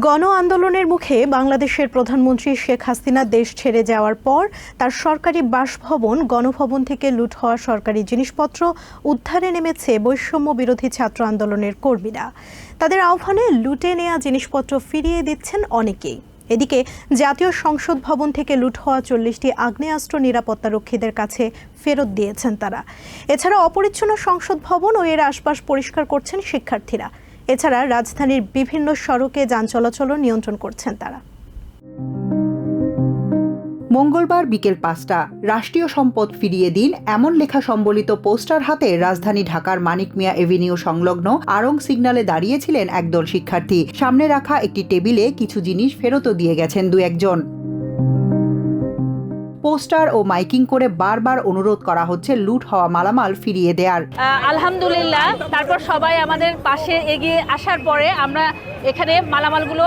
গণ আন্দোলনের মুখে বাংলাদেশের প্রধানমন্ত্রী শেখ হাসিনা দেশ ছেড়ে যাওয়ার পর তার সরকারি বাসভবন, গণভবন থেকে লুট হওয়া সরকারি জিনিসপত্র উদ্ধারে নেমেছে বৈষম্য বিরোধী ছাত্র আন্দোলনের কর্মীরা। তাদের আহ্বানে লুটে নেয়া জিনিসপত্র ফিরিয়ে দিচ্ছেন অনেকেই। এদিকে জাতীয় সংসদ ভবন থেকে লুট হওয়া চল্লিশটি আগ্নেয়াস্ত্র নিরাপত্তারক্ষীদের কাছে ফেরত দিয়েছেন তারা। এছাড়া অপরিচ্ছন্ন সংসদ ভবন ও এর আশপাশ পরিষ্কার করছেন শিক্ষার্থীরা। এছাড়া রাজধানীর বিভিন্ন সড়কে যান চলাচলও নিয়ন্ত্রণ করছেন তারা। মঙ্গলবার বিকেল পাঁচটা, রাষ্ট্রীয় সম্পদ ফিরিয়ে দিন এমন লেখা সম্বলিত পোস্টার হাতে রাজধানী ঢাকার মানিক মিয়া এভিনিউ সংলগ্ন আরং সিগন্যালে দাঁড়িয়েছিলেন একদল শিক্ষার্থী। সামনে রাখা একটি টেবিলে কিছু জিনিস ফেরতও দিয়ে গেছেন দু একজন। পোস্টার ও মাইকিং করে বারবার অনুরোধ করা হচ্ছে লুট হওয়া মালামাল ফিরিয়ে দেওয়ার আলহামদুলিল্লাহ, তারপর সবাই আমাদের পাশে এগিয়ে আসার পরে আমরা এখানে মালামালগুলো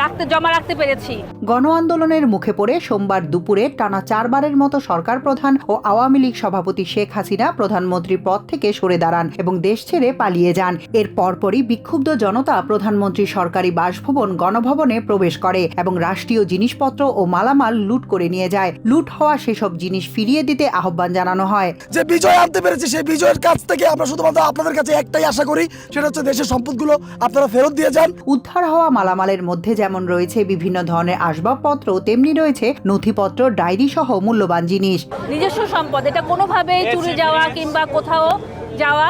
রাখতে, জমা রাখতে পেরেছি। গণ আন্দোলনের মুখে পড়ে সোমবার দুপুরে টানা চারবারের মতো সরকার প্রধান ও আওয়ামী লীগ সভাপতি শেখ হাসিনা প্রধানমন্ত্রী পদ থেকে সরে দাঁড়ান এবং দেশ ছেড়ে পালিয়ে যান। এর পরপরই বিক্ষুব্ধ জনতা প্রধানমন্ত্রী সরকারি বাসভবন গণভবনে প্রবেশ করে এবং রাষ্ট্রীয় জিনিসপত্র ও মালামাল লুট করে নিয়ে যায়। লুট হওয়া সেসব জিনিস ফিরিয়ে দিতে আহ্বান জানানো হয়। যে বিজয় আনতে পেরেছে সেই বিজয়ের কাছ থেকে আমরা শুধুমাত্র আপনাদের কাছে একটাই আশা করি সেটা হচ্ছে দেশের সম্পদগুলো আপনারা ফেরত দিয়ে যান। উদ্ধার হওয়া মালামালের মধ্যে যেমন রয়েছে বিভিন্ন ধরনের আসবাবপত্র তেমনি রয়েছে নথিপত্র ডায়েরি সহ মূল্যবান জিনিস। নিজস্ব সম্পদ এটা কোনোভাবেই চুরি যাওয়া কিংবা কোথাও যাওয়া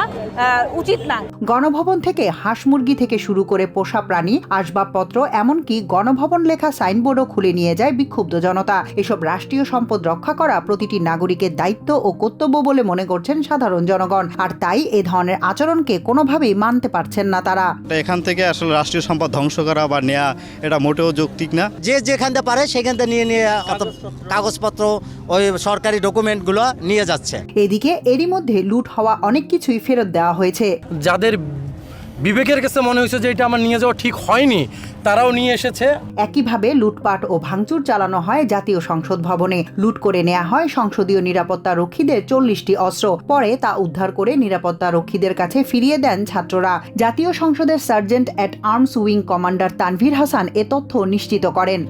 উচিত না। গণভবন থেকে হাঁস মুরগি থেকে শুরু করে পোষা প্রাণী আসবাবপত্র এমনকি গণভবন লেখা সাইনবোর্ডও খুলে নিয়ে যায় বিক্ষুব্ধ জনতা। এসব রাষ্ট্রীয় সম্পদ রক্ষা করা প্রতিটি নাগরিকের দায়িত্ব ও কর্তব্য বলে মনে করছেন সাধারণ জনগণ। আর তাই এ ধরনের আচরণকে কোনোভাবেই মানতে পারছেন না তারা। এখান থেকে আসলে রাষ্ট্রীয় সম্পদ ধ্বংস করা বা নেওয়া এটা মোটেও যৌক্তিক না। যে যেখান থেকে পারে সেখান থেকে নিয়ে নিয়ে কাগজপত্র ওই সরকারি ডকুমেন্টগুলো নিয়ে যাচ্ছে। এদিকে এরই মধ্যে লুট হওয়া অনেক কিছুই ফেরত দেওয়া হয়েছে। যাদের বিবেকের কাছে মনে হয়েছে যে এটা আমার নিয়ে যাওয়া ঠিক হয়নি তারাও নিয়ে এসেছে। একইভাবে লুটপাট ও ভাঙচুর চালানো হয় জাতীয় সংসদ ভবনে। লুট করে নেওয়া হয় সংসদীয় নিরাপত্তা রক্ষীদের চল্লিশটি অস্ত্র। পরে তা উদ্ধার করে নিরাপত্তা রক্ষীদের কাছে ফিরিয়ে দেন ছাত্ররা। জাতীয় সংসদের sergeant at arms wing commander Tanvir Hasan এ তথ্য নিশ্চিত করেন।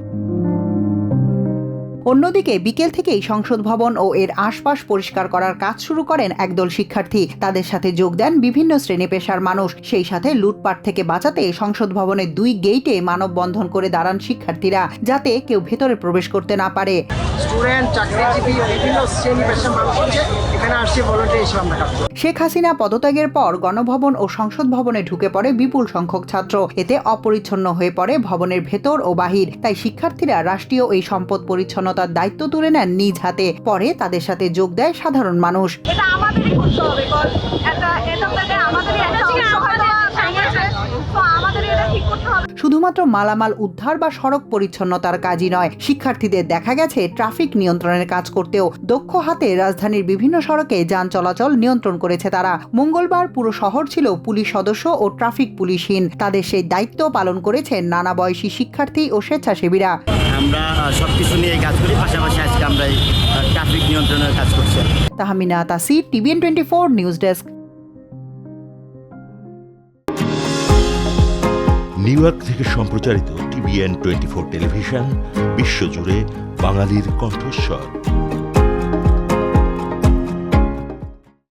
অন্যদিকে বিকেল থেকেই সংসদ ভবন ও এর আশপাশ পরিষ্কার করার কাজ শুরু করেন একদল শিক্ষার্থী। তাদের সাথে যোগ দেন বিভিন্ন শ্রেণি পেশার মানুষ। সেই সাথে লুটপাট থেকে বাঁচাতে সংসদ ভবনের দুই গেইটে মানববন্ধন করে দাঁড়ান শিক্ষার্থীরা যাতে কেউ ভেতরে প্রবেশ করতে না পারে। স্টুডেন্ট চাকরিজীবী বিভিন্ন শ্রেণি পেশার মানুষ এখানে আসছে ভলেন্টিয়ার হিসেবে আমরা কাজ শেখ হাসিনা পদত্যাগের পর গণভবন ও সংসদ ভবনে ঢুকে পড়ে বিপুল সংখ্যক ছাত্র। এতে অপরিচ্ছন্ন হয়ে পড়ে ভবনের ভেতর ও বাহির। তাই শিক্ষার্থীরা রাষ্ট্রীয় এই সম্পদ পরিচ্ছন্নতার দায়িত্ব তুলে নেন নিজ হাতে। পরে তাদের সাথে যোগ দেয় সাধারণ মানুষ। এটা আমাদেরই করতে হবে এটা এটা আমাদেরই একটা অংশ হয়তো ভেঙেছে তো আমাদেরই এটা ঠিক করতে হবে। শুধুমাত্র মালামাল উদ্ধার বা সড়ক পরিচ্ছন্নতার কাজই নয় শিক্ষার্থীদের দেখা গেছে ট্রাফিক নিয়ন্ত্রণের কাজ করতেও দক্ষ হাতে রাজধানীর বিভিন্ন সড়কে যান চলাচল নিয়ন্ত্রণ করেছে তারা। মঙ্গলবার পুরো শহর ছিল পুলিশ সদস্য ও ট্রাফিক পুলিশহীন। তাদের সেই দায়িত্ব পালন করেছেন নানা বয়সী শিক্ষার্থী ও স্বেচ্ছাসেবীরা। আমরা সব কিছু নিয়ে কাজ করি পাশাপাশি আজকে আমরা এই ট্রাফিক নিয়ন্ত্রণের কাজ করছি। Tahmina Tasir TVN twenty four news desk New York থেকে সম্প্রচারিত টিভিএন টোয়েন্টি ফোর টেলিভিশন বিশ্বজুড়ে বাঙালির কণ্ঠস্বর।